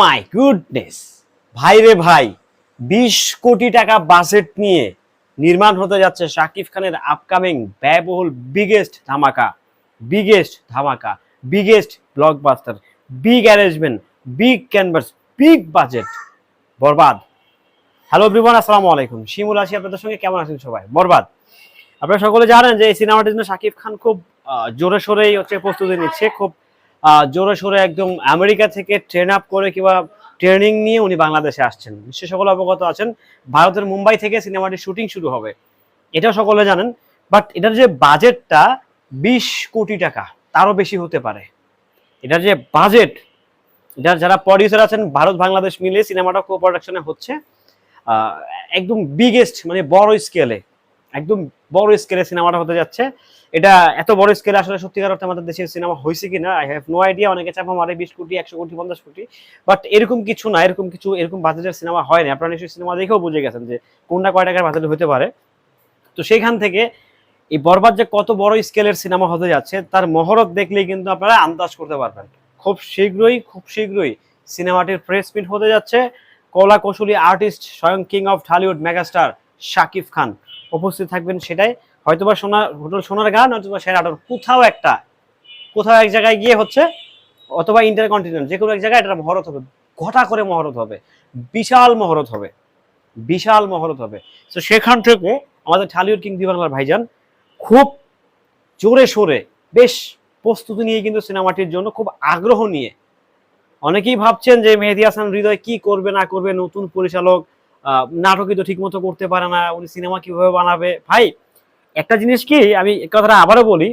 মাই goodness ভাই রে ভাই, বিশ কোটি টাকা বাজেট নিয়ে নির্মাণ হতে যাচ্ছে শাকিব খানের আপকামিং ব্যয়বহুল বিগেস্ট ধামাকা বিগেস্ট ধামাকা biggest blockbuster big arrangement big canvas big budget বরবাদ। হ্যালো এভরিওয়ান আসসালামু আলাইকুম। শিমুল আছি, আপনাদের সঙ্গে কেমন আছেন সবাই? বরবাদ। আপনারা সকলে জানেন যে এই সিনেমাটির জন্য শাকিব খান খুব জোরে সোরেই হচ্ছে প্রস্তুতি নিচ্ছে, খুব জোরে সোরে একদম আমেরিকা থেকে ট্রেন আপ করে কিংবা ট্রেনিং নিয়ে উনি বাংলাদেশে আসছেন। নিশ্চয়ই সকলে অবগত আছেন। ভারতের মুম্বাই থেকে সিনেমাটির শুটিং শুরু হবে। এটাও সকলে জানেন। বাট এটার যে বাজেটটা বিশ কোটি টাকা, তারও বেশি হতে পারে। এটার যে বাজেট এটার যারা প্রডিউসার আছেন, ভারত বাংলাদেশ মিলে সিনেমাটা কো প্রোডাকশনে হচ্ছে একদম বিগেস্ট মানে বড় স্কেলে একদম বড় স্কেলে সিনেমাটা হতে যাচ্ছে। এটা এত বড় স্কেলে আসলে সত্যিকার অর্থে আমাদের দেশের সিনেমা হয়েছে কিনা আই হ্যাভ নো আইডিয়া অনেকে চাপা মারে বিশ কোটি, একশো কোটি, পঞ্চাশ কোটি। বাট এরকম কিছু না, এরকম কিছু, এরকম বাজেটের সিনেমা হয় না আপনারা নিশ্চয়ই সিনেমা দেখেও বুঝে গেছেন যে কোনটা কয় টাকার বাজেট হতে পারে। তো সেইখান থেকে এই বরবাদ যে কত বড় স্কেলের সিনেমা হতে যাচ্ছে, তার মহরত দেখলেই কিন্তু আপনারা আন্দাজ করতে পারবেন। খুব শীঘ্রই খুব শীঘ্রই সিনেমাটির প্রেস মিট হতে যাচ্ছে। কলা কৌশলী আর্টিস্ট স্বয়ং king of Dhallywood megastar Shakib Khan. উপস্থিত থাকবেন সেটাই। হয়তোবা সোনা, হোটেল সোনার গান, অথবা সেরা আটর কোথাও একটা, কোথাও এক জায়গায় গিয়ে হচ্ছে, অথবা ইন্টারকন্টিনেন্ট যে কোনো এক জায়গায় এটা মহরত হবে। ঘটা করে মহরত হবে। বিশাল মহরত হবে। বিশাল মহরত হবে। তো সেখান থেকে আমাদের ঢালিউড কিং দি বাংলার ভাইজান খুব জোরে সোরে, বেশ প্রস্তুতি নিয়ে কিন্তু সিনেমাটির জন্য খুব আগ্রহ নিয়ে অনেকেই ভাবছেন যে মেহেদি হাসান হৃদয় কি করবে, না করবে, নতুন পরিচালক নাটকই তো ঠিক মতো করতে পারে না, উনি সিনেমা কীভাবে বানাবে? ভাই একটা জিনিস কি, আমি কথাটা আবারও বলি,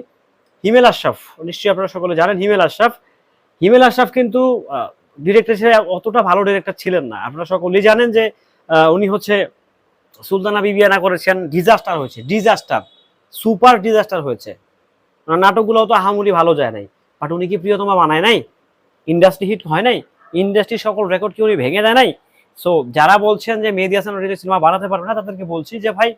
হিমেল আশরাফ, নিশ্চয়ই আপনারা সকলে জানেন হিমেল আশরাফ। হিমেল আশরাফ কিন্তু ডিরেক্টর হিসেবে অতটা ভালো ডিরেক্টর ছিলেন না। আপনারা সকলেই জানেন যে উনি হচ্ছে সুলতানা বিবিয়ানা করেছেন ডিজাস্টার হয়েছে ডিজাস্টার সুপার ডিজাস্টার হয়েছে। নাটকগুলো তো আহামরি ভালো যায় নাই। বাট উনি কি প্রিয়তমা বানায় নাই? ইন্ডাস্ট্রি হিট হয় নাই? ইন্ডাস্ট্রির সকল রেকর্ড কি উনি ভেঙে দেয় নাই? সো যারা বলছেন যে মেহেদি হাসান সিনেমা বানাতে পারবে না, তাদেরকে বলছি যে ভাই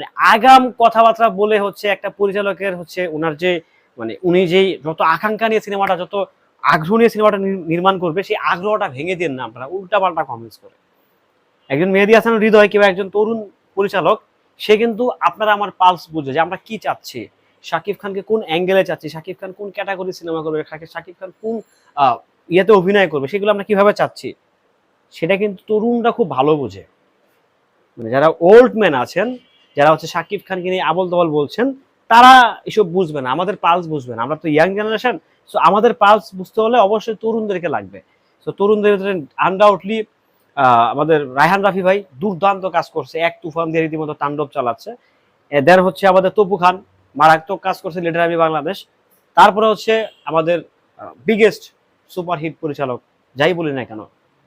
মানে আগাম কথাবার্তা বলে হচ্ছে একটা পরিচালকের হচ্ছে ওনার যে মানে উনি যেই যত আকাঙ্ক্ষা নিয়ে সিনেমাটা, যত আগ্রহ নিয়ে সিনেমাটা নির- নির্মাণ করবে, সেই আগ্রহটা ভেঙে দেন না আপনারা উল্টা পাল্টা কমেন্টস করে। একজন মেহেদি হাসান হৃদয় কিংবা একজন তরুণ পরিচালক, সে কিন্তু আপনারা আমার পালস বুঝে যে আমরা কি চাচ্ছি। শাকিব খানকে কোন অ্যাঙ্গেলে চাচ্ছি? শাকিব খান কোন ক্যাটাগরি সিনেমা করবে? শাকিব- খান কোন ইয়েতে অভিনয় করবে? সেগুলো আমরা কীভাবে চাচ্ছি? সেটা কিন্তু তরুণরা খুব ভালো বোঝে। মানে যারা ওল্ড ম্যান আছেন যারা হচ্ছে শাকিব খানকে নিয়ে আবল তাবল বলছেন, তারা এসব বুঝবে না, আমাদের পালস বুঝবে না। আমরা তো ইয়াং জেনারেশন সো আমাদের পালস বুঝতে হলে অবশ্যই তরুণদেরকে লাগবে। সো তরুণদের আনডাউটলি আমাদের রায়হান রাফি ভাই দুর্দান্ত কাজ করছে। এক তুফান দিয়ে রীতিমতো তাণ্ডব চালাচ্ছে। দেন হচ্ছে আমাদের তপু খান, মারাত্মক কাজ করছে লিডার আমি বাংলাদেশ। তারপরে হচ্ছে আমাদের বিগেস্ট সুপারহিট পরিচালক, যাই বলি না কেন,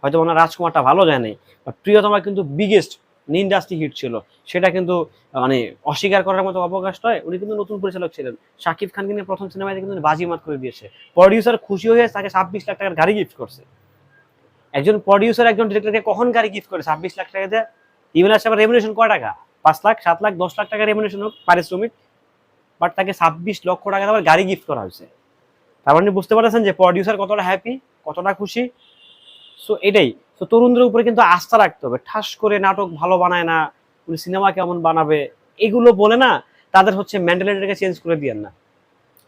হয়তো ওনার রাজকুমারটা ভালো যায় বাট প্রিয়তমা কিন্তু বিগেস্ট ইন্ডাস্ট্রি হিট ছিল। সেটা কিন্তু মানে অস্বীকার করার মতো অবকাশ নয়। উনি কিন্তু নতুন পরিচালক ছিলেন। শাকিব খানকে নিয়ে প্রথম সিনেমায় কিন্তু বাজিমাত করে দিয়েছে। প্রডিউসার খুশি হয়ে তাকে ছাব্বিশ লাখ টাকার গাড়ি গিফট করছে। একজন প্রডিউসার একজন ডিরেক্টরকে কখন গাড়ি গিফট করে ছাব্বিশ লাখ টাকা দিয়ে? ইভেন আসে আবার রেমুনেশন কয় টাকা? পাঁচ লাখ, সাত লাখ, দশ লাখ টাকা রেমুনেশন হোক, পারিশ্রমিক। বাট তাকে ছাব্বিশ লক্ষ টাকা আবার গাড়ি গিফট করা হয়েছে। তার মানে বুঝতে পারছেন যে প্রডিউসার কতটা হ্যাপি কতটা খুশি। সো এটাই। তো তরুণদের উপরে কিন্তু আস্থা রাখতে হবে। ঠাস করে নাটক ভালো বানায় না উনি সিনেমা কেমন বানাবে, এগুলো বলে না, তাদের হচ্ছে মেন্টালিটিটাকে চেঞ্জ করে দিয়েন না।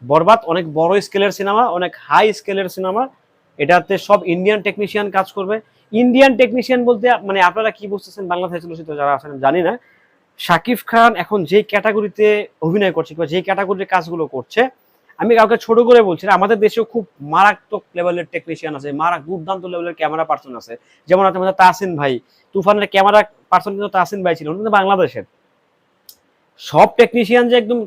বরবাদ, অনেক বড় স্কেলের সিনেমা, অনেক হাই স্কেলের সিনেমা, এটাতে সব ইন্ডিয়ান টেকনিশিয়ান কাজ করবে। ইন্ডিয়ান টেকনিশিয়ান বলতে মানে আপনারা কি বুঝতেছেন বাংলাদেশ চলচ্চিত্র যারা আছেন জানি না। শাকিব খান এখন যে ক্যাটাগরিতে অভিনয় করছে, কিংবা যে ক্যাটাগরির কাজগুলো করছে আমি কাউকে ছোট করে বলছি আমাদের দেশেও খুব মারাত্মক লেভেলের টেকনিশিয়ান আছে মারাক দুর্দান্ত লেভেলের ক্যামেরা পার্সন আছে। যেমন আমাদের তাসিন ভাই, তুফানের ক্যামেরা পার্সন কিন্তু তাসিন ভাই ছিল কিন্তু বাংলাদেশের। সব টেকনিশিয়ান যে একদম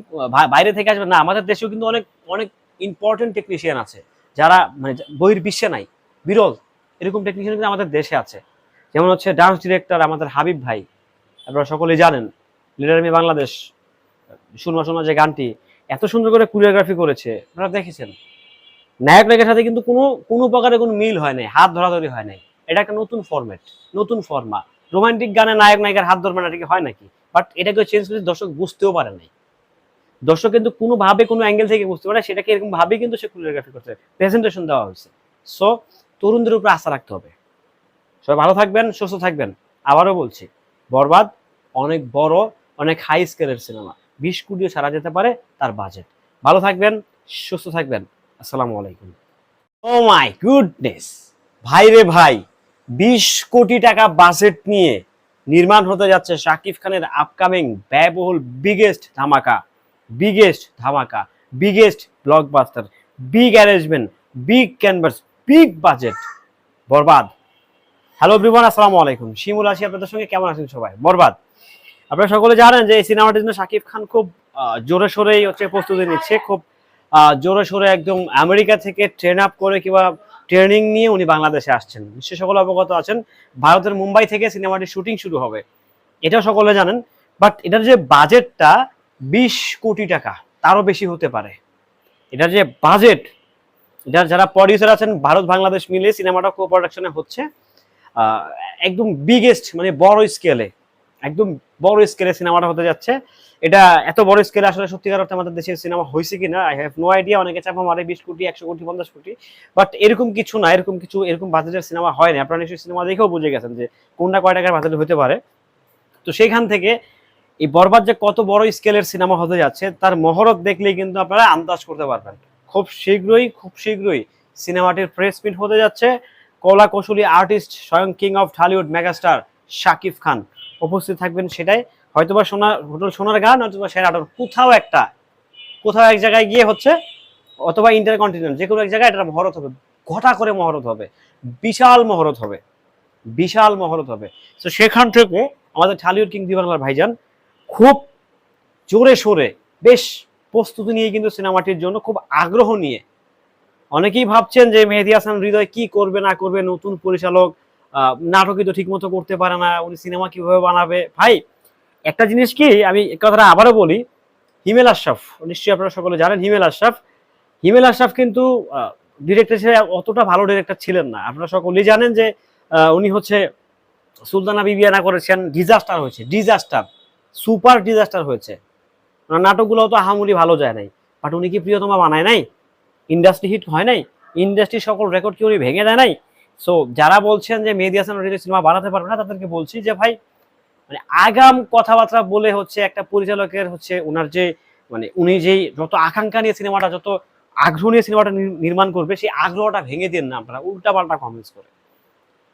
বাইরে থেকে আসবে, না, আমাদের দেশেও কিন্তু অনেক অনেক ইম্পর্টেন্ট টেকনিশিয়ান আছে, যারা মানে বইয়ের বিশ্বে নাই, বিরল। এরকম টেকনিশিয়ান কিন্তু আমাদের দেশে আছে। যেমন হচ্ছে ডান্স ডিরেক্টর আমাদের হাবিব ভাই, আপনারা সকলেই জানেন লিডার মি বাংলাদেশ শুনবা শোনা যে গানটি এত সুন্দর করে কোরিওগ্রাফি করেছে, আপনারা দেখেছেন? নায়ক নায়কের সাথে কিন্তু কোনো কোনো প্রকারে কোনো মিল হয় নাই, হাত ধরাধরি হয় নাই। এটা একটা নতুন ফরম্যাট নতুন ফর্মা রোমান্টিক গানে নায়ক নায়িকার হাত ধরবে না হয় নাকি? বাট এটাকে চেঞ্জ করে দর্শক বুঝতেও পারে নাই। দর্শক কিন্তু কোনোভাবে কোনো অ্যাঙ্গেল থেকে বুঝতে পারে সেটাকে এরকম ভাবে কিন্তু সে কোরিওগ্রাফি করছে প্রেজেন্টেশন দেওয়া হয়েছে। সো তরুণদের উপরে আশা রাখতে হবে। সবাই ভালো থাকবেন, সুস্থ থাকবেন। আবারও বলছি, বরবাদ, অনেক বড়, অনেক হাই স্কেলের সিনেমা বিশ কোটিও ছাড়া যেতে পারে তার বাজেট ভালো থাকবেন, সুস্থ থাকবেন, আসসালামু আলাইকুম। Oh my goodness! ভাই রে ভাই, বিশ কোটি টাকা বাজেট নিয়ে নির্মাণ হতে যাচ্ছে শাকিব খানের আপকামিং ব্যয়বহুল বিগেস্ট ধামাকা বিগেস্ট ধামাকা biggest blockbuster big arrangement big canvas big budget বরবাদ। হ্যালো ব্রিবান আসসালামু আলাইকুম। শিমুল আসি আপনাদের সঙ্গে, কেমন আছেন সবাই? বরবাদ। আপনারা সকলে জানেন যে এই সিনেমাটির জন্য শাকিব খান খুব জোরে সোরেই হচ্ছে প্রস্তুতি নিচ্ছে, খুব জোরে সোরে একদম আমেরিকা থেকে ট্রেন আপ করে কিংবা ট্রেনিং নিয়ে উনি বাংলাদেশে আসছেন। নিশ্চয়ই সকলে অবগত আছেন, ভারতের মুম্বাই থেকে সিনেমাটির শুটিং শুরু হবে। এটাও সকলে জানেন বাট এটার যে বাজেটটা বিশ কোটি টাকা, তারও বেশি হতে পারে। এটার যে বাজেট এটার যারা প্রডিউসার আছেন, ভারত বাংলাদেশ মিলে সিনেমাটা কো প্রোডাকশনে হচ্ছে একদম বিগেস্ট মানে বড় স্কেলে একদম বড় স্কেলে সিনেমাটা হতে যাচ্ছে। এটা এত বড় স্কেলে আসলে সত্যিকার অর্থে আমাদের দেশের সিনেমা হয়েছে কি না আই হ্যাভ নো আইডিয়া অনেকে চাপা মারে বিশ কোটি, একশো কোটি, পঞ্চাশ কোটি। বাট এরকম কিছু না, এরকম কিছু, এরকম বাজেটের সিনেমা হয় না। আপনারা নিশ্চয়ই সিনেমা দেখেও বুঝে গেছেন যে কোনটা কয় টাকার বাজেট হতে পারে। তো সেইখান থেকে এই বরবাদ যে কত বড় স্কেলের সিনেমা হতে যাচ্ছে, তার মহরত দেখলেই কিন্তু আপনারা আন্দাজ করতে পারবেন। খুব শীঘ্রই খুব শীঘ্রই সিনেমাটির প্রেস মিট হতে যাচ্ছে। কলা কৌশলী আর্টিস্ট স্বয়ং king of Dhallywood megastar Shakib Khan. উপস্থিত থাকবেন সেটাই। হয়তোবা সোনার হোটেল সোনার গান, অথবা সেরাটন কোথাও একটা, কোথাও এক জায়গায় গিয়ে হচ্ছে, অথবা ইন্টারকন্টিনেন্ট যে কোনো এক জায়গায় এটা মহরত হবে। ঘটা করে মহরত হবে। বিশাল মহরত হবে। বিশাল মহরত হবে। তো সেখান থেকে আমাদের ঢালিউড কিং দিবাংলার ভাইজান খুব জোরে সোরে, বেশ প্রস্তুতি নিয়ে কিন্তু সিনেমাটির জন্য খুব আগ্রহ নিয়ে অনেকেই ভাবছেন যে মেহেদি হাসান হৃদয় কি করবে, না করবে, নতুন পরিচালক নাটকই তো ঠিকমতো করতে পারে না, উনি সিনেমা কীভাবে বানাবে? ভাই, একটা জিনিস কি, আমি কথাটা আবারও বলি, হিমেল আশরাফ, নিশ্চয়ই আপনারা সকলে জানেন হিমেল আশরাফ। হিমেল আশরাফ কিন্তু ডিরেক্টর হিসেবে অতটা ভালো ডিরেক্টর ছিলেন না। আপনারা সকলেই জানেন যে উনি হচ্ছে সুলতানা বিবিয়ানা করেছেন ডিজাস্টার হয়েছে ডিজাস্টার সুপার ডিজাস্টার হয়েছে। নাটকগুলো তো আহামরি ভালো যায় নাই। বাট উনি কি প্রিয়তমা বানায় নাই? ইন্ডাস্ট্রি হিট হয় নাই? ইন্ডাস্ট্রির সকল রেকর্ড কি উনি ভেঙে দেয় নাই? সো যারা বলছেন যে মেহেদি হাসান রশিদের সিনেমা বানাতে পারবে না, তাদেরকে বলছি যে ভাই মানে আগাম কথাবার্তা বলে হচ্ছে একটা পরিচালকের হচ্ছে ওনার যে মানে উনি যেই যত আকাঙ্ক্ষা নিয়ে সিনেমাটা, যত আগ্রহ নিয়ে সিনেমাটা নির- নির্মাণ করবে, সেই আগ্রহটা ভেঙে দেন না আপনারা উল্টা পাল্টা কমেন্টস করে।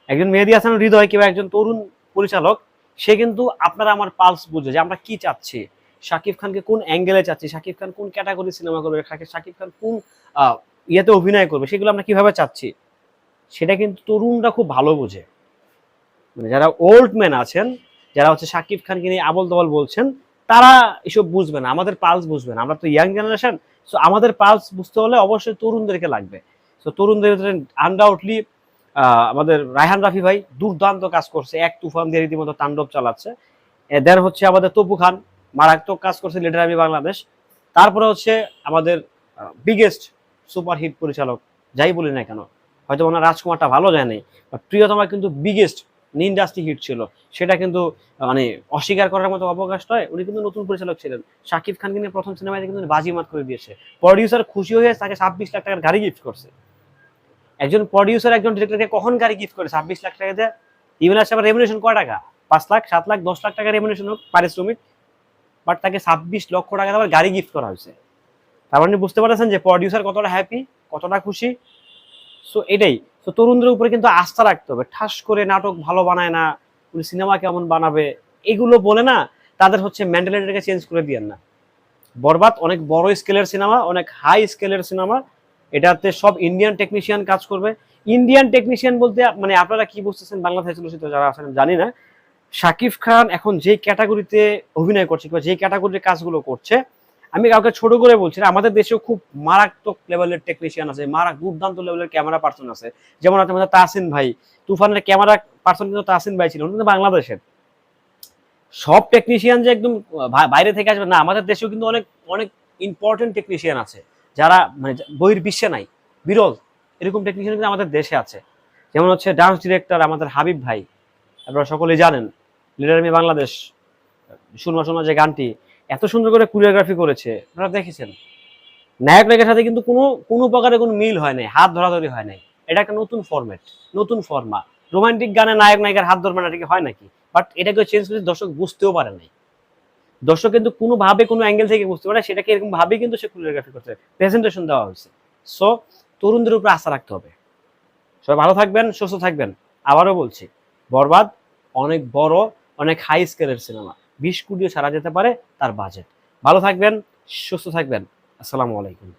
একজন মেহেদি হাসান হৃদয় কিংবা একজন তরুণ পরিচালক, সে কিন্তু আপনারা আমার পালস বুঝে যে আমরা কি চাচ্ছি। শাকিব খানকে কোন অ্যাঙ্গেলে চাচ্ছি? শাকিব খান কোন ক্যাটাগরি সিনেমা করবে? শাকিব- খান কোন ইয়েতে অভিনয় করবে? সেগুলো আমরা কীভাবে চাচ্ছি? সেটা কিন্তু তরুণরা খুব ভালো বোঝে। মানে যারা ওল্ড ম্যান আছেন, যারা হচ্ছে শাকিব খানকে নিয়ে আবল তাবল বলছেন, তারা এসব বুঝবে না, আমাদের পালস বুঝবে না। আমরা তো ইয়াং জেনারেশন সো আমাদের পালস বুঝতে হলে অবশ্যই তরুণদেরকে লাগবে। সো তরুণদের আনডাউটলি আমাদের রায়হান রাফি ভাই দুর্দান্ত কাজ করছে। এক তুফান দিয়ে রীতিমতো তাণ্ডব চালাচ্ছে। দেন হচ্ছে আমাদের তপু খান, মারাত্মক কাজ করছে লিডার আমি বাংলাদেশ। তারপরে হচ্ছে আমাদের বিগেস্ট সুপারহিট পরিচালক, যাই বলি না কেন হয়তো ওনার রাজকুমারটা ভালো বাট প্রিয়তমা কিন্তু বিগেস্ট ইন্ডাস্ট্রি হিট ছিল। সেটা কিন্তু মানে অস্বীকার করার মতো অবকাশ নয়। উনি কিন্তু নতুন পরিচালক ছিলেন। শাকিব খানকে নিয়ে প্রথম সিনেমায় কিন্তু বাজিমাত করে দিয়েছে। প্রডিউসার খুশি হয়ে তাকে ছাব্বিশ লাখ টাকার গাড়ি গিফট করছে। একজন প্রডিউসার একজন ডিরেক্টরকে কখন গাড়ি গিফট করে ছাব্বিশ লাখ টাকা দিয়ে? ইভেন আসছে আবার রেমুনেশন কয় টাকা? পাঁচ লাখ, সাত লাখ, দশ লাখ টাকা রেমুনেশন হোক, পারিশ্রমিক। বাট তাকে ছাব্বিশ লক্ষ টাকা আবার গাড়ি গিফট করা হয়েছে। তার মানে বুঝতে পারছেন যে প্রডিউসার কতটা হ্যাপি কতটা খুশি সো এটাই। তো তরুণদের উপরে কিন্তু আস্থা রাখতে হবে। ঠাস করে নাটক ভালো বানায় না উনি সিনেমা কেমন বানাবে, এগুলো বলে না, তাদের হচ্ছে মেন্টালিটিটাকে চেঞ্জ করে দিয়েন না। বরবাদ, অনেক বড় স্কেলের সিনেমা, অনেক হাই স্কেলের সিনেমা, এটাতে সব ইন্ডিয়ান টেকনিশিয়ান কাজ করবে। ইন্ডিয়ান টেকনিশিয়ান বলতে মানে আপনারা কি বুঝতেছেন, বাংলাদেশ চলচ্চিত্র যারা আছেন জানি না। শাকিব খান এখন যে ক্যাটাগরিতে অভিনয় করছে, কিংবা যে ক্যাটাগরির কাজগুলো করছে আমি কাউকে ছোট করে বলছি না, আমাদের দেশেও খুব মারাত্মক লেভেলের টেকনিশিয়ান আছে মারাক দুর্দান্ত লেভেলের ক্যামেরা পার্সন আছে। যেমন আছে আমাদের তাসিন ভাই, তুফানের ক্যামেরা পার্সন কিন্তু তাসিন ভাই ছিল কিন্তু বাংলাদেশের। সব টেকনিশিয়ান যে একদম বাইরে থেকে আসবে, না, আমাদের দেশেও কিন্তু অনেক অনেক ইম্পর্টেন্ট টেকনিশিয়ান আছে, যারা মানে বহির বিশ্বে নাই, বিরল, এরকম টেকনিশিয়ান কিন্তু আমাদের দেশে আছে। যেমন হচ্ছে ডান্স ডিরেক্টর আমাদের হাবিব ভাই, আপনারা সকলেই জানেন লিডার মি বাংলাদেশ শুনমা শোনা যে গানটি এত সুন্দর করে কোরিওগ্রাফি করেছে, আপনারা দেখেছেন? নায়ক নায়কের সাথে কিন্তু কোনো কোনো প্রকারের কোনো মিল হয় নাই, হাত ধরাধরি হয় নাই। এটা একটা নতুন ফরম্যাট নতুন ফর্মা রোমান্টিক গানে নায়ক নায়িকার হাত ধরবে না হয় নাকি? বাট এটাকে চেঞ্জ করে দর্শক বুঝতেও পারে নাই। দর্শক কিন্তু কোনোভাবে কোনো অ্যাঙ্গেল থেকে বুঝতে পারে সেটাকে এরকম ভাবে কিন্তু সে কোরিওগ্রাফি করছে প্রেজেন্টেশন দেওয়া হয়েছে। সো তরুণদের উপরে আশা রাখতে হবে। সবাই ভালো থাকবেন, সুস্থ থাকবেন। আবারও বলছি, বরবাদ অনেক বড়, অনেক হাই স্কেলের সিনেমা বিশ কোটিও ছাড়া যেতে পারে তার বাজেট ভালো থাকবেন সুস্থ থাকবেন। আসসালামু আলাইকুম।